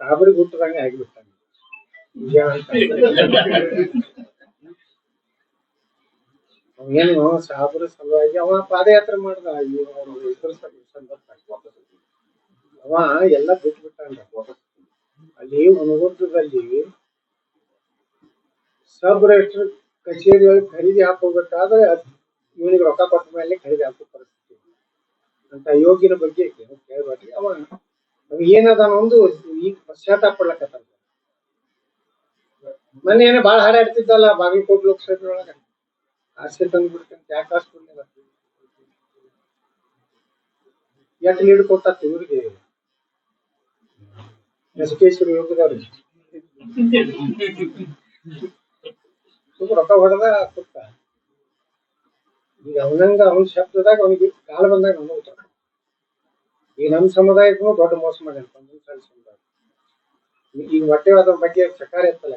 ಸಾಬ್ರಿಗೆ ಹುಟ್ಟದಂಗೆ ಅಂತ. ಅವನೇನು ಸಾಬ್ರ ಸಲುವಾಗಿ ಅವ ಪಾದಯಾತ್ರೆ ಮಾಡ್ದ. ಇದ್ರ ಸಂದರ್ಭದಾಗ. ಅವ ಎಲ್ಲ ಬಿಟ್ಬಿಟ್ಟಾನ. ಅಲ್ಲಿ ಹುನಗುಂದದಲ್ಲಿ ಸಬ್ ರಿಜಿಸ್ಟರ್ ಕಚೇರಿ ಖರೀದಿ ಹಾಕೋಬೇಕಾದ್ರೆ ಇವನಿಗೆ ರೊಕ್ಕ ಕೊಟ್ಟ ಮೇಲೆ ಖರೀದಿ ಹಾಕೋ ಪರಿಸ್ಥಿತಿ. ಅಂತ ಯೋಗಿನ ಬಗ್ಗೆ ಏನು ಕೇಳ್ಬೇಡ್ರಿ ಅವ ಏನದ ಒಂದು ಈಗ ಪಶ್ಚಾತ್ತಾಪ ಪಡ್ಲಕತ್ತಾನ ಮೊನ್ನೆ ಏನೋ ಬಾಳ ಹಾಡಾಡ್ತಿದ್ದಲ್ಲ ಬಾಗಲಕೋಟ್ ಲೋಕಸಭೆ ಒಳಗ ಆಸೆ ತಂದು ಬಿಡ್ತಂತ ಯಾಕೆ ಆಸೆ ಬರ್ತೀವಿ ಯಾಕೆ ಲೀಡ್ ಕೊಟ್ಟ ಇವ್ರಿಗೆ? ಎಸ್ಕೇಶ್ವರಿ ಯೋಗದವ್ರಿಗೆ ಸ್ವಲ್ಪ ರೊಕ್ಕ ಹೊಡೆದ ಕೊಟ್ಟ. ಈಗ ಅವನಂಗ ಅವನ ಶಬ್ದದಾಗ ಅವನಿಗೆ ಕಾಲ ಬಂದಾಗ ಅವನು ಉತ್ತರ. ಈಗ ನಮ್ಮ ಸಮುದಾಯಕ್ಕೂ ದೊಡ್ಡ ಮೋಸ ಸಮುದಾಯ ಈಗ ಹೊಟ್ಟೆ ಅದ್ರ ಬಗ್ಗೆ ಪ್ರಕಾರ ಇರ್ತಲ್ಲ